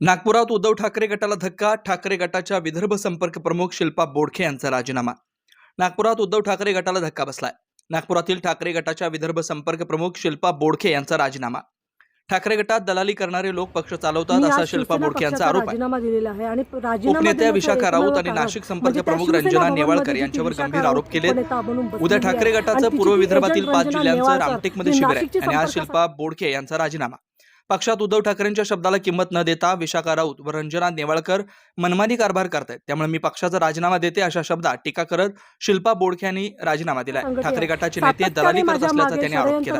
नागपुरात उद्धव ठाकरे गटाला धक्का ठाकरे गटाच्या विदर्भ संपर्क प्रमुख शिल्पा बोडखे यांचा राजीनामा. नागपुरात उद्धव ठाकरे गटाला धक्का बसलाय. नागपुरातील ठाकरे गटाच्या विदर्भ संपर्क प्रमुख शिल्पा बोडखे यांचा राजीनामा. ठाकरे गटात दलाली करणारे लोक पक्ष चालवतात असा शिल्पा बोडके यांचा आरोप आहे. राजीनामा दिलेला आहे आणि राजीनामा उपनेत्या विशाखा राऊत आणि नाशिक संपर्क म्हणजे त्या प्रमुख रंजना नेवाळकर यांच्यावर गंभीर आरोप बनून उद्या ठाकरे. गटाचं पूर्व विदर्भातील पाच जिल्ह्यांचं रामटेकमध्ये शिबिर आहे आणि आज संपर्क शिल्पा बोडके यांचा राजीनामा. पक्षात उद्धव ठाकरेंच्या शब्दाला किंमत न देता विशाखा राऊत व रंजना नेवाळकर मनमानी कारभार करतायत त्यामुळे मी पक्षाचा राजीनामा देते अशा शब्दात टीका करत शिल्पा बोडके यांनी राजीनामा दिलाय ठाकरे. गटाचे नेते दलाली करत असल्याचा त्यांनी आरोप केला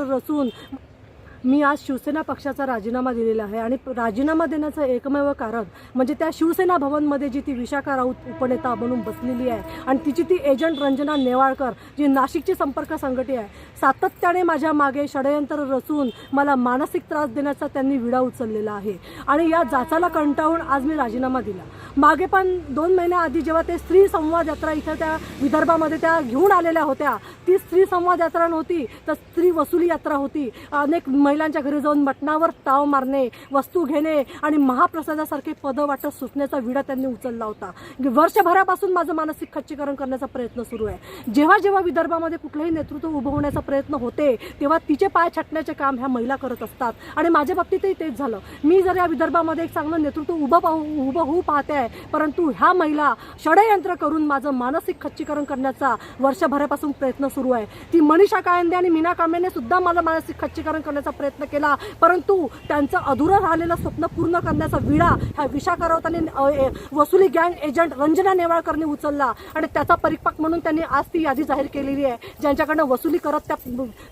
मी आज शिवसेना पक्षाचा राजीनामा दिलेला आहे आणि राजीनामा देण्याचं एकमेव कारण म्हणजे त्या शिवसेना भवनमध्ये जी ती विशाखा राऊत उपनेता म्हणून बसलेली आहे आणि तिची ती एजंट रंजना नेवाळकर जी नाशिकची संपर्क संघटी आहे सातत्याने माझ्या मागे षडयंत्र रचून मला मानसिक त्रास देण्याचा त्यांनी विडा उचललेला आहे. आणि या जाचाला कंटाळून आज मी राजीनामा दिला. मागे पण दोन महिन्याआधी जेव्हा ते स्त्री संवाद यात्रा इथं त्या विदर्भामध्ये त्या घेऊन आलेल्या होत्या ती स्त्री संवाद यात्रा नव्हती तर स्त्री वसुली यात्रा होती. अनेक महिलांच्या घरी जाऊन मटणावर ताव मारणे वस्तू घेणे आणि महाप्रसादासारखे पदं वाटत सुटण्याचा विडा त्यांनी उचलला होता. वर्षभरापासून माझं मानसिक खच्चीकरण करण्याचा प्रयत्न सुरू आहे. जेव्हा जेव्हा विदर्भामध्ये कुठलंही नेतृत्व उभं होण्याचा प्रयत्न होते तेव्हा तिचे पाय छाटण्याचे काम ह्या महिला करत असतात. आणि माझ्या बाबतीतही तेच झालं. मी जर या विदर्भामध्ये एक चांगलं नेतृत्व उभं पाहू उभं होऊ पाहते आहे परंतु ह्या महिला षडयंत्र करून माझं मानसिक खच्चीकरण करण्याचा वर्षभरापासून प्रयत्न सुरू आहे. ती मनीषा कायंदे आणि मीना कांबळेने सुद्धा माझं मानसिक खच्चीकरण करण्याचा प्रयत्न केला. परंतु त्यांचं अधुरं राहिलेलं स्वप्न पूर्ण करण्याचा विडा ह्या विशा राऊत आणि ए, वसुली गँग एजंट रंजना नेवाळकरने उचलला आणि त्याचा परिपाक म्हणून त्यांनी आज ती यादी जाहीर केलेली आहे. ज्यांच्याकडनं वसुली करत त्या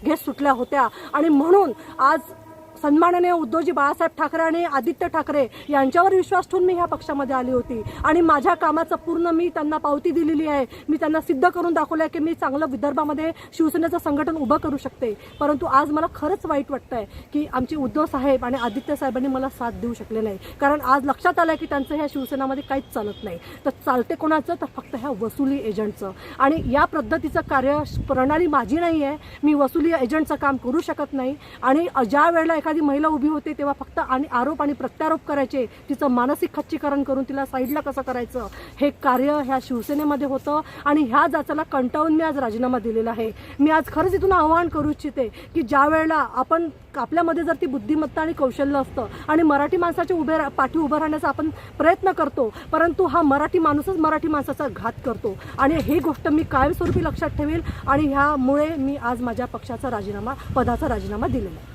घेत सुटल्या होत्या. आणि म्हणून आज सन्माननीय उद्धवजी बाळासाहेब ठाकरे आणि आदित्य ठाकरे यांच्यावर विश्वास ठेवून मी ह्या पक्षामध्ये आली होती. आणि माझ्या कामाचं पूर्ण मी त्यांना पावती दिलेली आहे. मी त्यांना सिद्ध करून दाखवलं आहे की मी चांगलं विदर्भामध्ये शिवसेनेचं संघटन उभं करू शकते. परंतु आज मला खरंच वाईट वाटतं आहे की आमचे उद्धव साहेब आणि आदित्य साहेबांनी मला साथ देऊ शकले नाही. कारण आज लक्षात आलं की त्यांचं ह्या शिवसेनामध्ये काहीच चालत नाही. तर चालते कोणाचं? तर फक्त ह्या वसुली एजंटचं. आणि या पद्धतीचं कार्य प्रणाली माझी नाही आहे मी वसुली एजंटचं काम करू शकत नाही. आणि ज्या वेळेला एखादी महिला उभी होते तेव्हा फक्त आणि आरोप आणि प्रत्यारोप करायचे. तिचं मानसिक खच्चीकरण करून तिला साईडला कसं करायचं? हे कार्य ह्या शिवसेनेमध्ये होतं आणि ह्या जाचाला कंटाळून मी आज राजीनामा दिलेला आहे. मी आज खरंच इथून आवाहन करू इच्छिते की ज्या वेळेला आपण आपल्यामध्ये जर ती बुद्धिमत्ता आणि कौशल्य असतं आणि मराठी माणसाच्या उभे रा- पाठी उभं राहण्याचा आपण प्रयत्न करतो परंतु हा मराठी माणूसच मराठी माणसाचा घात करतो. आणि ही गोष्ट मी कायमस्वरूपी लक्षात ठेवेल आणि ह्यामुळे मी आज माझ्या पक्षाचा राजीनामा पदाचा राजीनामा दिलेला आहे.